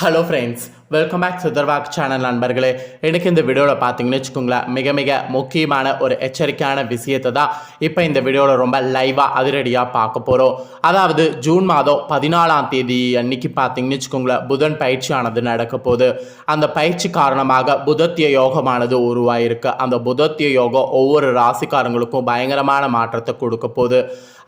Hello friends welcome back சுதர்வாக் channel நண்பர்களே. எனக்கு இந்த வீடியோவில் பார்த்தீங்கன்னு வச்சுக்கோங்களேன் மிக மிக முக்கியமான ஒரு எச்சரிக்கையான விஷயத்தை தான் இப்போ இந்த வீடியோவில் ரொம்ப லைவாக அதிரடியாக பார்க்க போகிறோம் அதாவது ஜூன் மாதம் பதினாலாம் தேதி அன்னைக்கு பார்த்தீங்கன்னு வச்சுக்கோங்களேன் புதன் பயிற்சியானது நடக்க போகுது. அந்த பயிற்சி காரணமாக புதத்திய யோகமானது உருவாயிருக்கு. அந்த புதத்திய யோகம் ஒவ்வொரு ராசிக்காரங்களுக்கும் பயங்கரமான மாற்றத்தை கொடுக்க போகுது.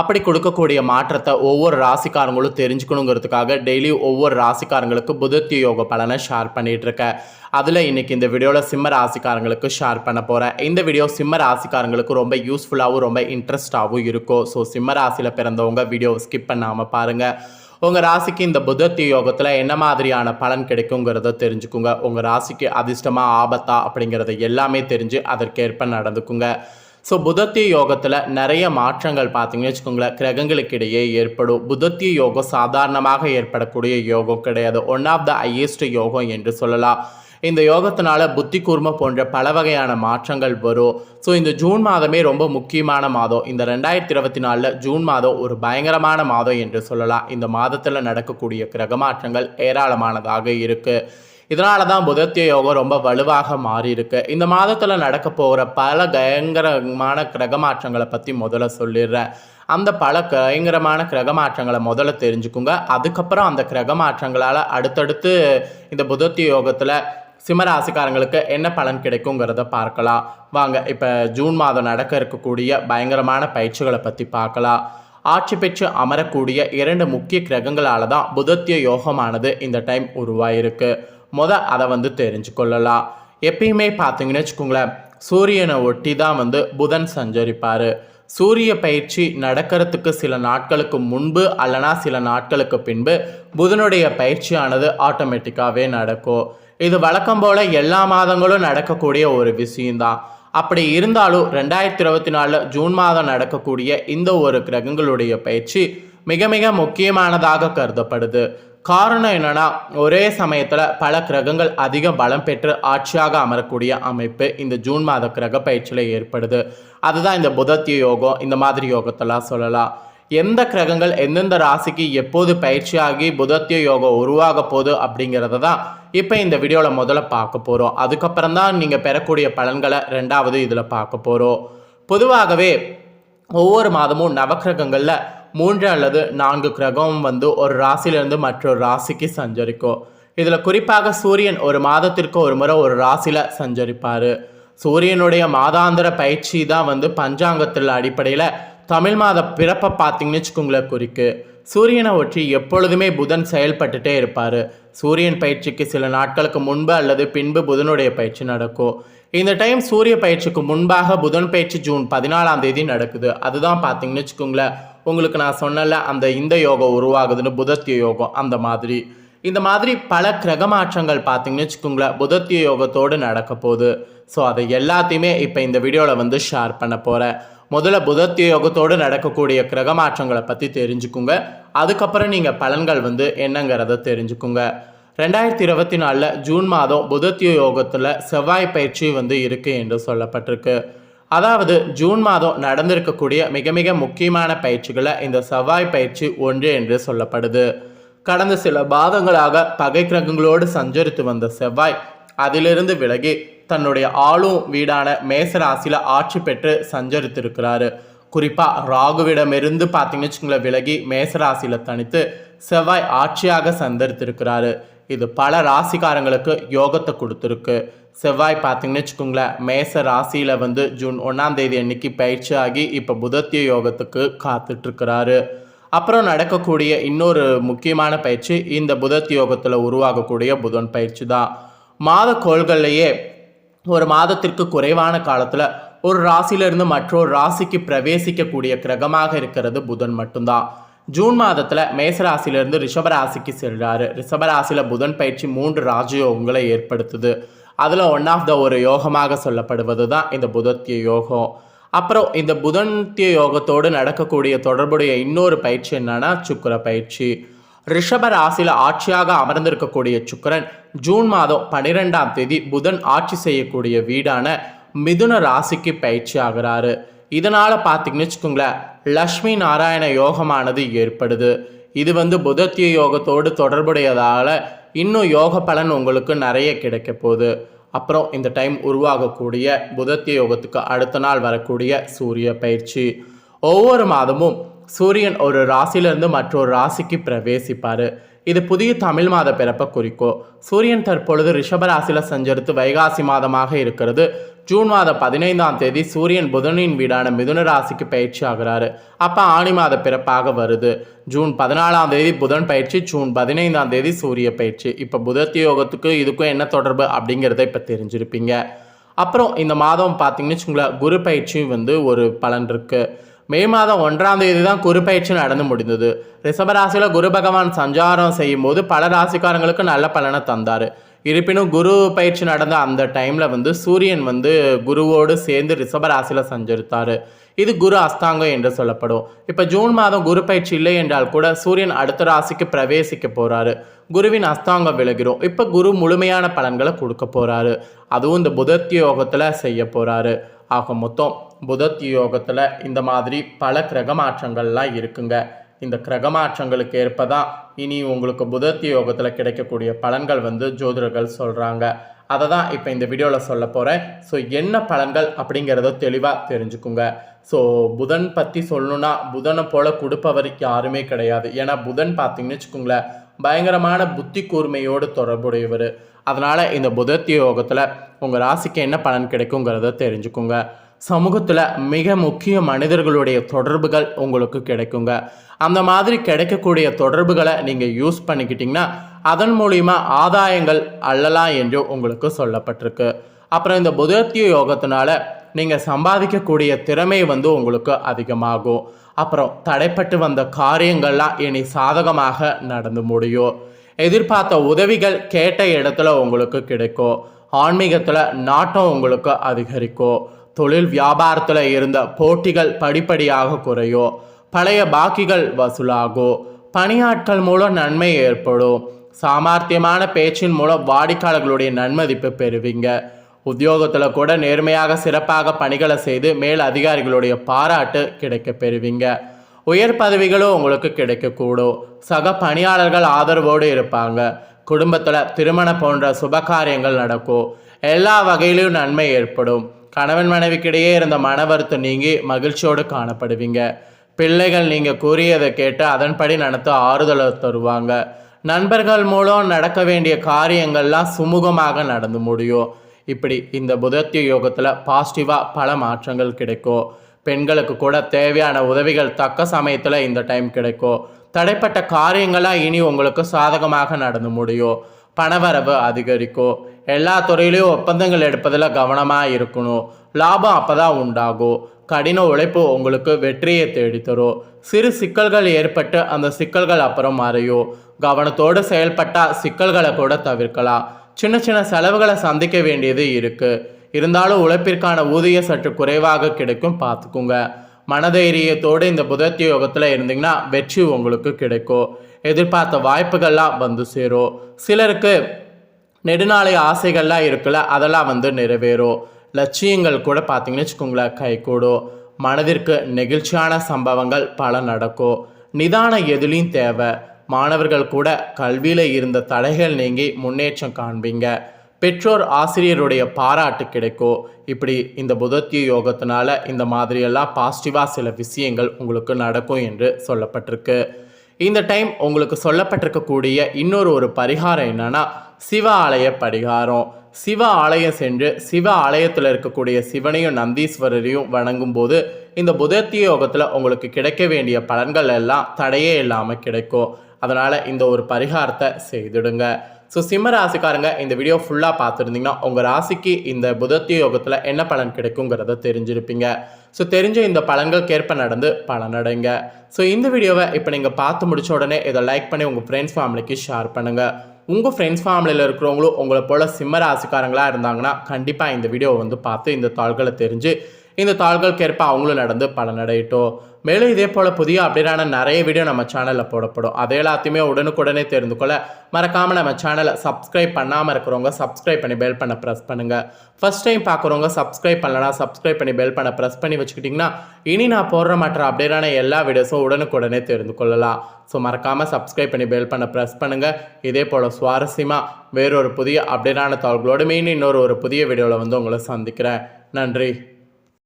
அப்படி கொடுக்கக்கூடிய மாற்றத்தை ஒவ்வொரு ராசிக்காரங்களும் தெரிஞ்சுக்கணுங்கிறதுக்காக டெய்லி ஒவ்வொரு ராசிக்காரங்களுக்கு புதத்திய யோக பலனை ஷேர் பண்ணிட்டு இருக்கேன் அதில் இன்றைக்கி இந்த வீடியோவில் சிம்ம ராசிக்காரங்களுக்கு ஷேர் பண்ண போகிறேன் இந்த வீடியோ சிம்ம ராசிக்காரங்களுக்கு ரொம்ப யூஸ்ஃபுல்லாகவும் ரொம்ப இன்ட்ரெஸ்டாகவும் இருக்கும். ஸோ சிம்ம ராசியில் பிறந்தவங்க வீடியோ ஸ்கிப் பண்ணாமல் பாருங்கள் உங்கள் ராசிக்கு இந்த புதத்தி யோகத்தில் என்ன மாதிரியான பலன் கிடைக்குங்கிறத தெரிஞ்சுக்குங்க. உங்கள் ராசிக்கு அதிர்ஷ்டமாக ஆபத்தா அப்படிங்கிறத எல்லாமே தெரிஞ்சு அதற்கேற்ப நடந்துக்குங்க. ஸோ புதத்திய யோகத்தில் நிறைய மாற்றங்கள் பார்த்தீங்கன்னு வச்சுக்கோங்களேன். கிரகங்களுக்கிடையே ஏற்படும். புதத்திய யோகம் சாதாரணமாக ஏற்படக்கூடிய யோகம் கிடையாது. ஒன் ஆஃப் த ஹையஸ்ட் யோகம் என்று சொல்லலாம். இந்த யோகத்தினால புத்தி கூர்மை போன்ற பல வகையான மாற்றங்கள் வரும். ஸோ இந்த ஜூன் மாதமே ரொம்ப முக்கியமான மாதம். இந்த ரெண்டாயிரத்தி இருபத்தி நாலில் ஜூன் மாதம் ஒரு பயங்கரமான மாதம் என்று சொல்லலாம். இந்த மாதத்தில் நடக்கக்கூடிய கிரக மாற்றங்கள் ஏராளமானதாக இருக்குது இதனால தான் புதத்திய யோகம் ரொம்ப வலுவாக மாறி இருக்கு இந்த மாதத்தில் நடக்க போகிற பல பயங்கரமான கிரக மாற்றங்களை பற்றி முதல்ல சொல்லிடுறேன். அந்த பல பயங்கரமான கிரக மாற்றங்களை முதல்ல தெரிஞ்சுக்குங்க. அதுக்கப்புறம் அந்த கிரக மாற்றங்களால் அடுத்தடுத்து இந்த புதத்திய யோகத்தில் சிம்மராசிக்காரங்களுக்கு என்ன பலன் கிடைக்குங்கிறத பார்க்கலாம். வாங்க இப்போ ஜூன் மாதம் நடக்க இருக்கக்கூடிய பயங்கரமான பயிற்சிகளை பற்றி பார்க்கலாம். ஆட்சி பெற்று அமரக்கூடிய இரண்டு முக்கிய கிரகங்களால் தான் புதத்திய யோகமானது இந்த டைம் உருவாயிருக்கு. முத அதை வந்து தெரிஞ்சு கொள்ளலாம் எப்பயுமே பார்த்தீங்கன்னு வச்சுக்கோங்களேன் சூரியனை ஒட்டி தான் வந்து புதன் சஞ்சரிப்பார். சூரிய பயிற்சி நடக்கிறதுக்கு சில நாட்களுக்கு முன்பு அல்லனா சில நாட்களுக்கு பின்பு புதனுடைய பயிற்சியானது ஆட்டோமேட்டிக்காகவே நடக்கும். இது வழக்கம் போல் எல்லா மாதங்களும் நடக்கக்கூடிய ஒரு விஷயம்தான் அப்படி இருந்தாலும் ரெண்டாயிரத்தி இருபத்தி நாலில் ஜூன் மாதம் நடக்கக்கூடிய இந்த ஒரு கிரகங்களுடைய பயிற்சி மிக மிக முக்கியமானதாக கருதப்படுது. காரணம் என்னன்னா ஒரே சமயத்தில் பல கிரகங்கள் அதிக பலம் பெற்று ஆட்சியாக அமரக்கூடிய அமைப்பு இந்த ஜூன் மாத கிரக பயிற்சியில் ஏற்படுது. அதுதான் இந்த புதத்திய யோகம் இந்த மாதிரி யோகத்தெல்லாம் சொல்லலாம். எந்த கிரகங்கள் எந்தெந்த ராசிக்கு எப்போது பயிற்சியாகி புதத்திய யோகம் உருவாக போகுது அப்படிங்கிறத தான் இப்போ இந்த வீடியோவில் முதல்ல பார்க்க போகிறோம் அதுக்கப்புறம் தான் நீங்கள் பெறக்கூடிய பலன்களை ரெண்டாவது இதில் பார்க்க போகிறோம் பொதுவாகவே ஒவ்வொரு மாதமும் நவக்கிரகங்களில் மூன்று அல்லது நான்கு கிரகம் வந்து ஒரு ராசியிலிருந்து மற்றொரு ராசிக்கு சஞ்சரிக்கும். இதில் குறிப்பாக சூரியன் ஒரு மாதத்திற்கு ஒரு முறை ஒரு ராசியில் சஞ்சரிப்பார். சூரியனுடைய மாதாந்திர பயிற்சி தான் வந்து பஞ்சாங்கத்தில் அடிப்படையில் தமிழ் மாத பிறப்பை பார்த்தீங்கன்னு வச்சுக்கோங்களேன் குறிக்கு. சூரியனை ஒற்றி எப்பொழுதுமே புதன் செயல்பட்டுட்டே இருப்பார். சூரியன் பயிற்சிக்கு சில நாட்களுக்கு முன்பு அல்லது பின்பு புதனுடைய பயிற்சி நடக்கும். இந்த டைம் சூரிய பயிற்சிக்கு முன்பாக புதன் பயிற்சி ஜூன் பதினாலாம் தேதி நடக்குது. அதுதான் பார்த்தீங்கன்னு வச்சுக்கோங்களேன். உங்களுக்கு நான் சொன்னல அந்த இந்த யோகம் உருவாகுதுன்னு புதத்திய யோகம் அந்த மாதிரி. இந்த மாதிரி பல கிரக மாற்றங்கள் பார்த்தீங்கன்னு வச்சுக்கோங்களேன் புதத்திய யோகத்தோடு நடக்க போகுது. ஸோ அதை எல்லாத்தையுமே இப்போ இந்த வீடியோவில் வந்து ஷேர் பண்ண போகிறேன் முதல்ல புதத்திய யோகத்தோடு நடக்கக்கூடிய கிரக மாற்றங்களை பற்றி தெரிஞ்சுக்குங்க. அதுக்கப்புறம் நீங்கள் பலன்கள் வந்து என்னங்கிறத தெரிஞ்சுக்குங்க. ரெண்டாயிரத்தி இருபத்தி நாலில் ஜூன் மாதம் புதத்திய யோகத்தில் செவ்வாய் பயிற்சி வந்து இருக்குது என்று சொல்லப்பட்டிருக்கு. அதாவது ஜூன் மாதம் நடந்திருக்கக்கூடிய மிக மிக முக்கியமான பயிற்சிகளை இந்த செவ்வாய் பயிற்சி ஒன்று என்று சொல்லப்படுது. கடந்த சில பாதங்களாக பகை கிரகங்களோடு சஞ்சரித்து வந்த செவ்வாய் அதிலிருந்து விலகி தன்னுடைய ஆளும் வீடான மேசராசியில் ஆட்சி பெற்று சஞ்சரித்திருக்கிறாரு. குறிப்பாக ராகுவிடமிருந்து பார்த்தீங்கன்னு வச்சுங்களேன் விலகி மேசராசியில் தனித்து செவ்வாய் ஆட்சியாக சந்தரித்திருக்கிறாரு இது பல ராசிக்காரங்களுக்கு யோகத்தை கொடுத்துருக்கு. செவ்வாய் பார்த்தீங்கன்னு வச்சுக்கோங்களேன் மேச ராசியில் வந்து ஜூன் ஒன்றாம் தேதி அன்னைக்கு பயிற்சி ஆகி இப்போ புதத்திய யோகத்துக்கு காத்துட்ருக்கிறாரு. அப்புறம் நடக்கக்கூடிய இன்னொரு முக்கியமான பயிற்சி இந்த புதத் யோகத்தில் உருவாகக்கூடிய புதன் பயிற்சி தான். மாத கோள்கள்லையே ஒரு மாதத்திற்கு குறைவான காலத்தில் ஒரு ராசியிலிருந்து மற்றொரு ராசிக்கு பிரவேசிக்கக்கூடிய கிரகமாக இருக்கிறது புதன் மட்டும்தான். ஜூன் மாதத்தில் மேசராசிலிருந்து ரிஷபராசிக்கு செல்றாரு. ரிஷபராசியில் புதன் பயிற்சி மூன்று ராஜயோகங்களை ஏற்படுத்துது. அதில் ஒன் ஆஃப் த ஒரு யோகமாக சொல்லப்படுவது தான் இந்த புதத்திய யோகம். அப்புறம் இந்த புதன்திய யோகத்தோடு நடக்கக்கூடிய தொடர்புடைய இன்னொரு பயிற்சி என்னன்னா சுக்கர பயிற்சி. ரிஷப ராசியில் ஆட்சியாக அமர்ந்திருக்கக்கூடிய சுக்கரன் ஜூன் மாதம் பன்னிரெண்டாம் தேதி புதன் ஆட்சி செய்யக்கூடிய வீடான மிதுன ராசிக்கு பயிற்சி ஆகிறாரு. இதனால் பார்த்திங்கன்னு வச்சுக்கோங்களேன் லக்ஷ்மி நாராயண யோகமானது ஏற்படுது. இது வந்து புதத்திய யோகத்தோடு தொடர்புடையதால் இன்னும் யோக பலன் உங்களுக்கு நிறைய கிடைக்க போகுது. அப்புறம் இந்த டைம் உருவாகக்கூடிய புதத்திய யோகத்துக்கு அடுத்த நாள் வரக்கூடிய சூரிய பயிற்சி. ஒவ்வொரு மாதமும் சூரியன் ஒரு ராசியிலிருந்து மற்றொரு ராசிக்கு பிரவேசிப்பார். இது புதிய தமிழ் மாத பிறப்பை குறிக்கும். சூரியன் தற்பொழுது ரிஷபராசியில் சஞ்சரித்து வைகாசி மாதமாக இருக்கிறது. ஜூன் மாதம் பதினைந்தாம் தேதி சூரியன் புதனின் வீடான மிதுன ராசிக்கு பயிற்சி ஆகிறாரு. அப்போ ஆணி மாத பிறப்பாக வருது. ஜூன் பதினாலாம் தேதி புதன் பயிற்சி ஜூன் பதினைந்தாம் தேதி சூரிய பயிற்சி. இப்போ புதத்திய யோகத்துக்கு இதுக்கும் என்ன தொடர்பு அப்படிங்கிறத இப்போ தெரிஞ்சிருப்பீங்க. அப்புறம் இந்த மாதம் பார்த்தீங்கன்னு வச்சுங்களேன் குரு பயிற்சியும் வந்து ஒரு பலன் இருக்குது மே மாதம் ஒன்றாம் தேதி தான் குரு பயிற்சி நடந்து முடிந்தது. ரிஷபராசியில் குரு பகவான் சஞ்சாரம் செய்யும் போது பல ராசிக்காரங்களுக்கு நல்ல பலனை தந்தார். இருப்பினும் குரு பயிற்சி நடந்த அந்த டைமில் வந்து சூரியன் வந்து குருவோடு சேர்ந்து ரிஷபராசியில் சஞ்சரித்தார். இது குரு அஸ்தாங்கம் என்று சொல்லப்படும். இப்போ ஜூன் மாதம் குரு பயிற்சி இல்லை என்றால் கூட சூரியன் அடுத்த ராசிக்கு பிரவேசிக்க போகிறாரு குருவின் அஸ்தாங்கம் விலகிறோம் இப்போ குரு முழுமையான பலன்களை கொடுக்க போகிறாரு அதுவும் இந்த புதத் யோகத்தில் செய்ய போகிறாரு ஆக மொத்தம் புதத் யோகத்தில் இந்த மாதிரி பல கிரக மாற்றங்கள்லாம் இருக்குங்க. இந்த கிரகமாற்றங்களுக்கு ஏற்ப தான் இனி உங்களுக்கு புதத்தி யோகத்தில் கிடைக்கக்கூடிய பலன்கள் வந்து ஜோதிடர்கள் சொல்கிறாங்க அதை தான் இப்போ இந்த வீடியோவில் சொல்ல போகிறேன் ஸோ என்ன பலன்கள் அப்படிங்கிறத தெளிவாக தெரிஞ்சுக்குங்க. ஸோ புதன் பற்றி சொல்லணுன்னா புதனை போல் கொடுப்பவர் யாருமே கிடையாது. ஏன்னா புதன் பார்த்தீங்கன்னு வச்சுக்கோங்களேன் பயங்கரமான புத்தி கூர்மையோடு தொடர்புடையவர். அதனால் இந்த புதத்திய யோகத்தில் உங்கள் ராசிக்கு என்ன பலன் கிடைக்குங்கிறத தெரிஞ்சுக்குங்க. சமூகத்தில் மிக முக்கிய மனிதர்களுடைய தொடர்புகள் உங்களுக்கு கிடைக்குங்க. அந்த மாதிரி கிடைக்கக்கூடிய தொடர்புகளை நீங்கள் யூஸ் பண்ணிக்கிட்டிங்கன்னா அதன் மூலிமா ஆதாயங்கள் அல்லலாம் என்று உங்களுக்கு சொல்லப்பட்டிருக்கு. அப்புறம் இந்த புதத்திய யோகத்தினால நீங்கள் சம்பாதிக்கக்கூடிய திறமை வந்து உங்களுக்கு அதிகமாகும். அப்புறம் தடைப்பட்டு வந்த காரியங்கள்லாம் இனி சாதகமாக நடந்து முடியும். எதிர்பார்த்த உதவிகள் கேட்ட இடத்துல உங்களுக்கு கிடைக்கும். ஆன்மீகத்தில் நாட்டம் உங்களுக்கு அதிகரிக்கும். தொழில் வியாபாரத்தில் இருந்த போட்டிகள் படிப்படியாக குறையும் பழைய பாக்கிகள் வசூலாகும் பணியாட்கள் மூலம் நன்மை ஏற்படும். சாமர்த்தியமான பேச்சின் மூலம் வாடிக்கையாளர்களுடைய நன்மதிப்பு பெறுவீங்க. உத்தியோகத்தில் கூட நேர்மையாக சிறப்பாக பணிகளை செய்து மேல் அதிகாரிகளுடைய பாராட்டு கிடைக்க பெறுவீங்க. உயர் பதவிகளும் உங்களுக்கு கிடைக்கக்கூடும். சக பணியாளர்கள் ஆதரவோடு இருப்பாங்க. குடும்பத்தில் திருமணம் போன்ற சுபகாரியங்கள் நடக்கும். எல்லா வகையிலும் நன்மை ஏற்படும். கணவன் மனைவிக்கிடையே இருந்த மனவருத்தம் நீங்கி மகிழ்ச்சியோடு காணப்படுவீங்க. பிள்ளைகள் நீங்கள் கூறியதை கேட்டு அதன்படி நடத்த ஆறுதலை தருவாங்க. நண்பர்கள் மூலம் நடக்க வேண்டிய காரியங்கள்லாம் சுமூகமாக நடந்து முடியும். இப்படி இந்த புதத்திய யோகத்தில் பாசிட்டிவாக பல மாற்றங்கள் கிடைக்கும். பெண்களுக்கு கூட தேவையான உதவிகள் தக்க சமயத்தில் இந்த டைம் கிடைக்கும். தடைப்பட்ட காரியங்களாக இனி உங்களுக்கு சாதகமாக நடந்து முடியும். பணவரவு அதிகரிக்கும். எல்லா துறையிலையும் ஒப்பந்தங்கள் எடுப்பதில் கவனமாக இருக்கணும் லாபம் அப்போ தான் உண்டாகும். கடின உழைப்பு உங்களுக்கு வெற்றியை தேடித்தரும். சிறு சிக்கல்கள் ஏற்பட்டு அந்த சிக்கல்கள் அப்புறம் மறையும். கவனத்தோடு செயல்பட்டால் சிக்கல்களை கூட தவிர்க்கலாம். சின்ன சின்ன செலவுகளை சந்திக்க வேண்டியது இருக்குது இருந்தாலும் உழைப்பிற்கான ஊதியம் சற்று குறைவாக கிடைக்கும் பார்த்துக்குங்க. மனதைரியத்தோடு இந்த புதத்திய யோகத்தில் இருந்தீங்கன்னா வெற்றி உங்களுக்கு கிடைக்கும். எதிர்பார்த்த வாய்ப்புகள்லாம் வந்து சேரும். சிலருக்கு நெடுநாளைய ஆசைகள்லாம் இருக்குல்ல அதெல்லாம் வந்து நிறைவேறும் லட்சியங்கள் கூட பார்த்தீங்கன்னு வச்சுக்கோங்களேன் கைகூடும் மனதிற்கு நெகிழ்ச்சியான சம்பவங்கள் பல நடக்கும் நிதான எதுலேயும் தேவை. மாணவர்கள் கூட கல்வியில் இருந்த தடைகள் நீங்கி முன்னேற்றம் காண்பீங்க. பெற்றோர் ஆசிரியருடைய பாராட்டு கிடைக்கும் இப்படி இந்த புதத்திய யோகத்தினால இந்த மாதிரியெல்லாம் பாசிட்டிவாக சில விஷயங்கள் உங்களுக்கு நடக்கும் என்று சொல்லப்பட்டிருக்கு. இந்த டைம் உங்களுக்கு சொல்லப்பட்டிருக்கக்கூடிய இன்னொரு ஒரு பரிகாரம் என்னன்னா சிவ ஆலய பரிகாரம் சிவ ஆலயம் சென்று சிவ ஆலயத்தில் இருக்கக்கூடிய சிவனையும் நந்தீஸ்வரரையும் வணங்கும் போது இந்த புதத்திய யோகத்தில் உங்களுக்கு கிடைக்க வேண்டிய பலன்கள் எல்லாம் தடையே இல்லாமல் கிடைக்கும். அதனால் இந்த ஒரு பரிகாரத்தை செய்துடுங்க. ஸோ சிம்ம ராசிக்காரங்க இந்த வீடியோ ஃபுல்லாக பார்த்துருந்தீங்கன்னா உங்கள் ராசிக்கு இந்த புதத்திய யோகத்தில் என்ன பலன் கிடைக்குங்கிறத தெரிஞ்சிருப்பீங்க. ஸோ தெரிஞ்ச இந்த பலன்களுக்கேற்ப நடந்து பலனடைங்க. ஸோ இந்த வீடியோவை இப்போ நீங்கள் பார்த்து முடிச்ச உடனே இதை லைக் பண்ணி உங்கள் ஃப்ரெண்ட்ஸ் ஃபேமிலிக்கு ஷேர் பண்ணுங்கள் உங்கள் ஃப்ரெண்ட்ஸ் ஃபேமிலியில் இருக்கிறவங்களும் உங்களை போல் சிம்ம ராசிக்காரங்களாக இருந்தாங்கன்னா கண்டிப்பாக இந்த வீடியோவை வந்து பார்த்து இந்த தாள்களை தெரிஞ்சு இந்த தாள்களுக்கேற்ப அவங்களும் நடந்து பலனடையட்டும். மேலும் இதே போல் புதிய அப்டேட்டான நிறைய வீடியோ நம்ம சேனலில் போடப்படும். அதை எல்லாத்தையுமே உடனுக்குடனே தெரிந்து கொள்ள மறக்காமல் நம்ம சேனலை சப்ஸ்கிரைப் பண்ணாமல் இருக்கிறவங்க சப்ஸ்கிரைப் பண்ணி பெல் பண்ண ப்ரெஸ் பண்ணுங்கள் ஃபர்ஸ்ட் டைம் பார்க்குறவங்க சப்ஸ்கிரைப் பண்ணலனா சப்ஸ்கிரைப் பண்ணி பெல் பண்ண ப்ரெஸ் பண்ணி வச்சுக்கிட்டிங்கன்னா இனி நான் போடுற மற்ற அப்டேட்டான எல்லா வீடியோஸும் உடனுக்குடனே தெரிந்து கொள்ளலாம். ஸோ மறக்காமல் சப்ஸ்கிரைப் பண்ணி பெல் பண்ண ப்ரெஸ் பண்ணுங்கள் இதே போல் சுவாரஸ்யமாக வேறொரு புதிய அப்டேட்டான தகவல்களோடு மீன் இன்னொரு ஒரு புதிய வீடியோவில் வந்து உங்களை சந்திக்கிறேன். நன்றி.